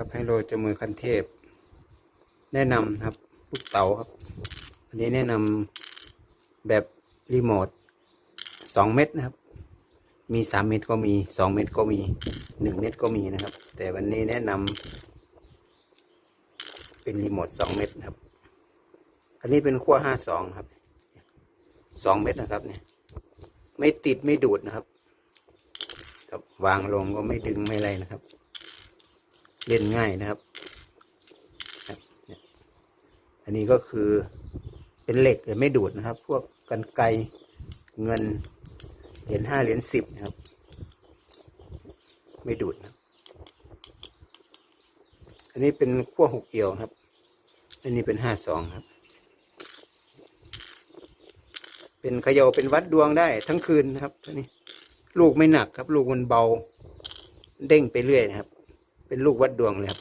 ครับให้โรจมือคันเทพ แนะนำครับลูกเต๋าครับ อันนี้แนะนำแบบรีโมทสองเม็ดนะครับ มีสามเม็ดก็มีสองเม็ดก็มีหนึ่งเม็ดก็มีนะครับ แต่วันนี้แนะนำเป็นรีโมทสองเม็ดครับ อันนี้เป็นขั้วห้าสองครับสองเม็ดนะครับเนี่ย ไม่ติดไม่ดูดนะครับครับวางลงก็ไม่ดึงไม่อะไรนะครับ เล่นง่ายนะครับอันนี้ก็คือเป็นเหล็กแต่ไม่ดูดนะครับ พวกกันไกรเงินเหรียญห้าเหรียญสิบนะครับ ไม่ดูดนะอันนี้เป็นขั้วหกเกี่ยวครับ อันนี้เป็นห้าสองครับ เป็นเขยาเป็นวัดดวงได้ทั้งคืนนะครับตัวนี้ ลูกไม่หนักครับ ลูกมันเบา เด้งไปเรื่อยนะครับ เป็นลูกวัดดวงเลยครับ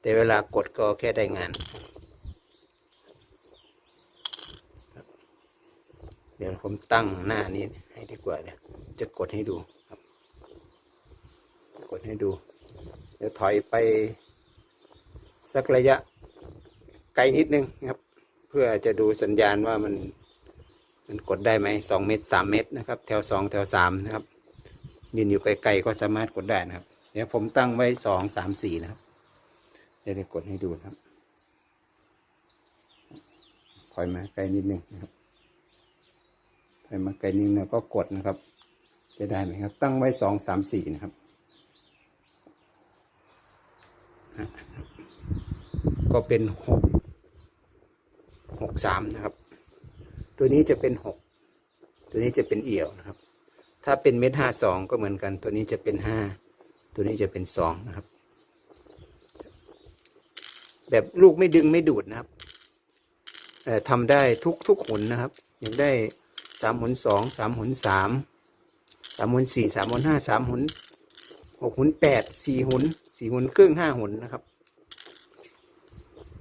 แต่เวลากดก็แค่ได้งาน เดี๋ยวผมตั้งหน้านี้ให้ดีกว่าเดี๋ยจะกดให้ดูครับ กดให้ดู เดี๋ยวถอยไปสักระยะไกลนิดนึงครับ เพื่อจะดูสัญญาณว่ามันมันกดได้ไหมสองเมตรสามเมตรนะครับ แถวสองแถวสามนะครับยืนอยู่ไกลๆก็สามารถกดได้นะครับ ดี๋ยวผมตั้งไว้สองสามสี่นะครับเดี๋ยวจะกดให้ดูนะครับถอยมาไกลนิดนึงนะครับถอยมาไกลนิดนึงก็กดนะครับ จะได้ไหมครับ ตั้งไว้สองสามสี่นะครับ ก็เป็นหกหกสามนะครับ ตัวนี้จะเป็นหกตัวนี้จะเป็นเอี่ยวนะครับ ถ้าเป็นเม็ดห้าสองก็เหมือนกัน ตัวนี้จะเป็นห้า ตัวนี้จะเป็นสองนะครับ แบบลูกไม่ดึงไม่ดูดนะครับแต่ทำได้ทุกทุกหุนนะครับ อย่างได้สามหุนสองสามหุนสามสามหุนสี่สามหุนห้าสามหุนหกหุนแปดสี่หุนสี่หุนครึ่งห้าหุนนะครับ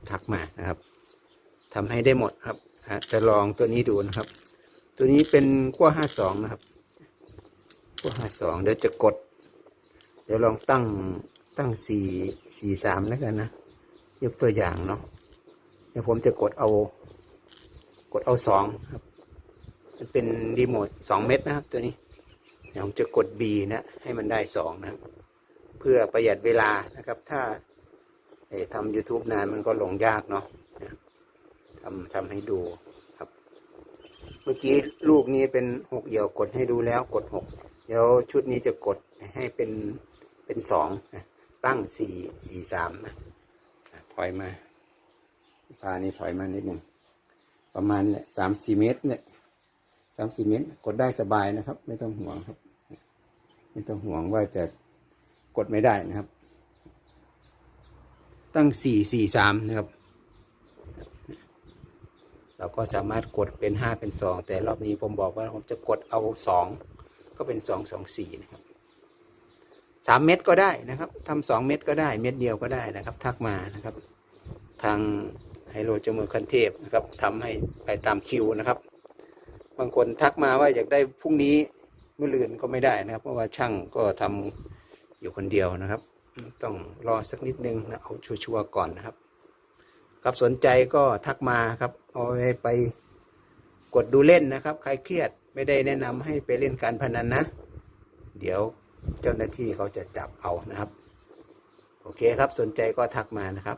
ทักมานะครับทำให้ได้หมดครับจะลองตัวนี้ดูนะครับ ตัวนี้เป็นขั้วห้าสองนะครับขั้วห้าสองเดี๋ยวจะกด เดี๋ยวลองตั้งตั้งสี่สี่สามแล้วกันนะ ยกตัวอย่างเนาะเดี๋ยวผมจะกดเอา กดเอาสองครับ มันเป็นรีโมทสองเม็ดนะครับ ตัวนี้เดี๋ยวผมจะกด B นะ ให้มันได้สองนะครับ เพื่อประหยัดเวลานะครับ ถ้าทำ YouTube นานมันก็ลงยากเนาะทำทำให้ดูครับ เมื่อกี้ลูกนี้เป็นหกเอี่ยวกดให้ดูแล้วกดหกเดี๋ยวชุดนี้จะกดให้เป็น เป็นสองตั้งสี่สี่สามนะอะถอยมาพานี่ถอยมานิดหนึ่งประมาณเนี่ยสามสี่เมตรเนี่ยสามสี่เมตร กดได้สบายนะครับ ไม่ต้องห่วงครับ ไม่ต้องห่วงว่าจะกดไม่ได้นะครับ ตั้งสี่สี่สามนะครับ เราก็สามารถกดเป็นห้าเป็นสองแต่รอบนี้ผมบอกว่าผมจะกดเอาสองก็เป็นสองสองสี่นะครับ สามเม็ดก็ได้นะครับทำสองเม็ดก็ได้ เม็ดเดียวก็ได้นะครับ ทักมานะครับ ทางไฮโลจมือคันเทพนะครับทำให้ไปตามคิวนะครับ บางคนทักมาว่าอยากได้พรุ่งนี้เมื่อลืนก็ไม่ได้นะครับ เพราะว่าช่างก็ทำอยู่คนเดียวนะครับ ต้องรอสักนิดนึงนะเอาชัวร์ก่อนนะครับ ครับสนใจก็ทักมาครับเอาไปกดดูเล่นนะครับ ใครเครียดไม่ได้แนะนำให้ไปเล่นการพนันนะ เดี๋ยว เจ้าหน้าที่เขาจะจับเอานะครับ โอเคครับสนใจก็ทักมานะครับ